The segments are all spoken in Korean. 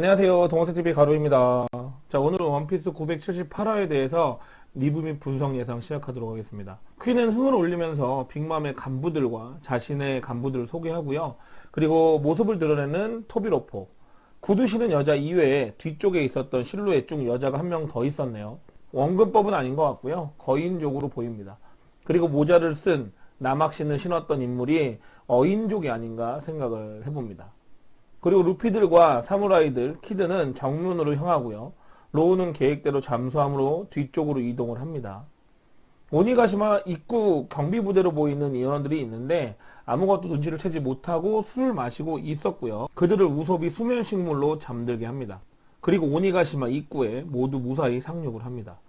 안녕하세요. 동호세TV 가루입니다. 자, 오늘은 원피스 978화에 대해서 리뷰 및 분석 예상 시작하도록 하겠습니다. 퀸은 흥을 올리면서 빅맘의 간부들과 자신의 간부들을 소개하고요. 그리고 모습을 드러내는 토비로포. 구두 신은 여자 이외에 뒤쪽에 있었던 실루엣 중 여자가 한 명 더 있었네요. 원근법은 아닌 것 같고요. 거인족으로 보입니다. 그리고 모자를 쓴 남학신을 신었던 인물이 어인족이 아닌가 생각을 해봅니다. 그리고 루피들과 사무라이들, 키드는 정문으로 향하고요. 로우는 계획대로 잠수함으로 뒤쪽으로 이동을 합니다. 오니가시마 입구 경비부대로 보이는 인원들이 있는데 아무것도 눈치를 채지 못하고 술을 마시고 있었고요. 그들을 우섭이 수면식물로 잠들게 합니다. 그리고 오니가시마 입구에 모두 무사히 상륙을 합니다.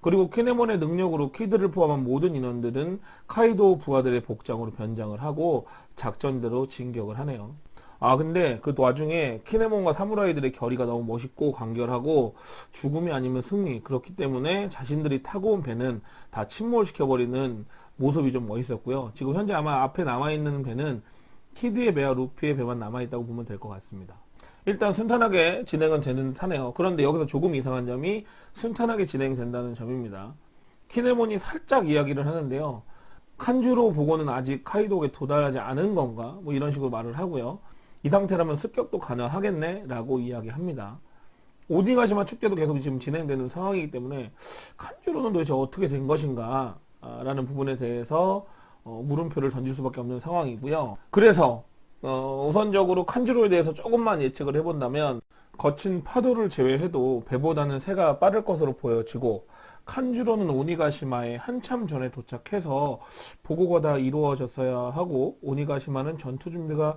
그리고 키네몬의 능력으로 키드를 포함한 모든 인원들은 카이도 부하들의 복장으로 변장을 하고 작전대로 진격을 하네요. 아 근데 그 와중에 키네몬과 사무라이들의 결의가 너무 멋있고 간결하고 죽음이 아니면 승리 그렇기 때문에 자신들이 타고 온 배는 다 침몰시켜버리는 모습이 좀 멋있었고요. 지금 현재 아마 앞에 남아있는 배는 키드의 배와 루피의 배만 남아있다고 보면 될 것 같습니다. 일단 순탄하게 진행은 되는 타네요. 그런데 여기서 조금 이상한 점이 순탄하게 진행된다는 점입니다. 키네몬이 살짝 이야기를 하는데요. 칸주로 보고는 아직 카이도에 도달하지 않은 건가? 뭐 이런 식으로 말을 하고요. 이 상태라면 습격도 가능하겠네? 라고 이야기합니다. 오디가시마 축제도 계속 지금 진행되는 상황이기 때문에 칸주로는 도대체 어떻게 된 것인가? 아, 라는 부분에 대해서 어, 물음표를 던질 수밖에 없는 상황이고요. 그래서 어, 우선적으로 칸주로에 대해서 조금만 예측을 해본다면 거친 파도를 제외해도 배보다는 새가 빠를 것으로 보여지고 칸주로는 오니가시마에 한참 전에 도착해서 보고가 다 이루어졌어야 하고 오니가시마는 전투 준비가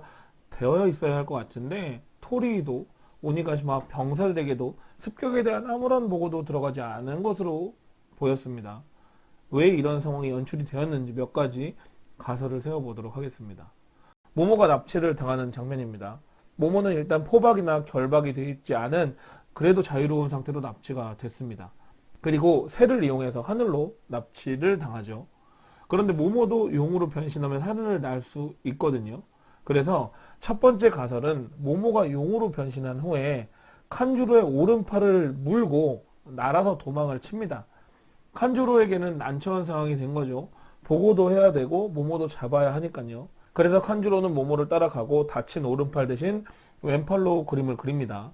되어 있어야 할 것 같은데 토리도 오니가시마 병살대게도 습격에 대한 아무런 보고도 들어가지 않은 것으로 보였습니다. 왜 이런 상황이 연출이 되었는지 몇 가지 가설을 세워보도록 하겠습니다. 모모가 납치를 당하는 장면입니다. 모모는 일단 포박이나 결박이 되어 있지 않은 그래도 자유로운 상태로 납치가 됐습니다. 그리고 새를 이용해서 하늘로 납치를 당하죠. 그런데 모모도 용으로 변신하면 하늘을 날 수 있거든요. 그래서 첫 번째 가설은 모모가 용으로 변신한 후에 칸주로의 오른팔을 물고 날아서 도망을 칩니다. 칸주로에게는 난처한 상황이 된 거죠. 보고도 해야 되고 모모도 잡아야 하니까요. 그래서 칸주로는 모모를 따라가고 다친 오른팔 대신 왼팔로 그림을 그립니다.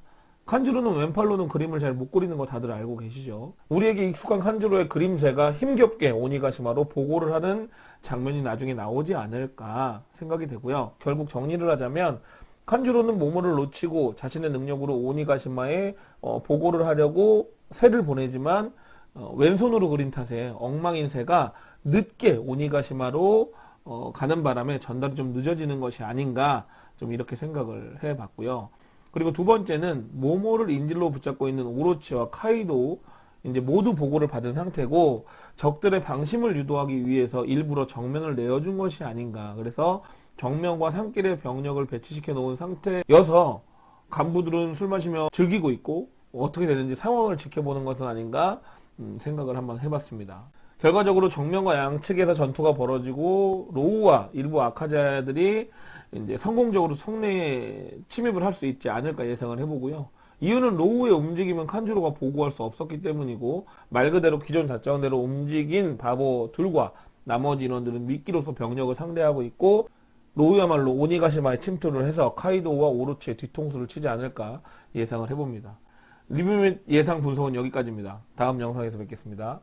칸주로는 왼팔로는 그림을 잘 못 그리는 거 다들 알고 계시죠? 우리에게 익숙한 칸주로의 그림새가 힘겹게 오니가시마로 보고를 하는 장면이 나중에 나오지 않을까 생각이 되고요. 결국 정리를 하자면 칸주로는 모모를 놓치고 자신의 능력으로 오니가시마에 어, 보고를 하려고 새를 보내지만 어, 왼손으로 그린 탓에 엉망인 새가 늦게 오니가시마로 어, 가는 바람에 전달이 좀 늦어지는 것이 아닌가 좀 이렇게 생각을 해봤고요. 그리고 두 번째는 모모를 인질로 붙잡고 있는 오로치와 카이도 이제 모두 보고를 받은 상태고 적들의 방심을 유도하기 위해서 일부러 정면을 내어준 것이 아닌가. 그래서 정면과 산길의 병력을 배치시켜 놓은 상태여서 간부들은 술 마시며 즐기고 있고 어떻게 되는지 상황을 지켜보는 것은 아닌가 음, 생각을 한번 해봤습니다. 결과적으로 정면과 양측에서 전투가 벌어지고 로우와 일부 아카자들이 이제 성공적으로 성내에 침입을 할 수 있지 않을까 예상을 해보고요. 이유는 로우의 움직임은 칸주로가 보고할 수 없었기 때문이고 말 그대로 기존 작전대로 움직인 바보 둘과 나머지 인원들은 미끼로서 병력을 상대하고 있고 로우야말로 오니가시마에 침투를 해서 카이도와 오로치의 뒤통수를 치지 않을까 예상을 해봅니다. 리뷰 및 예상 분석은 여기까지입니다. 다음 영상에서 뵙겠습니다.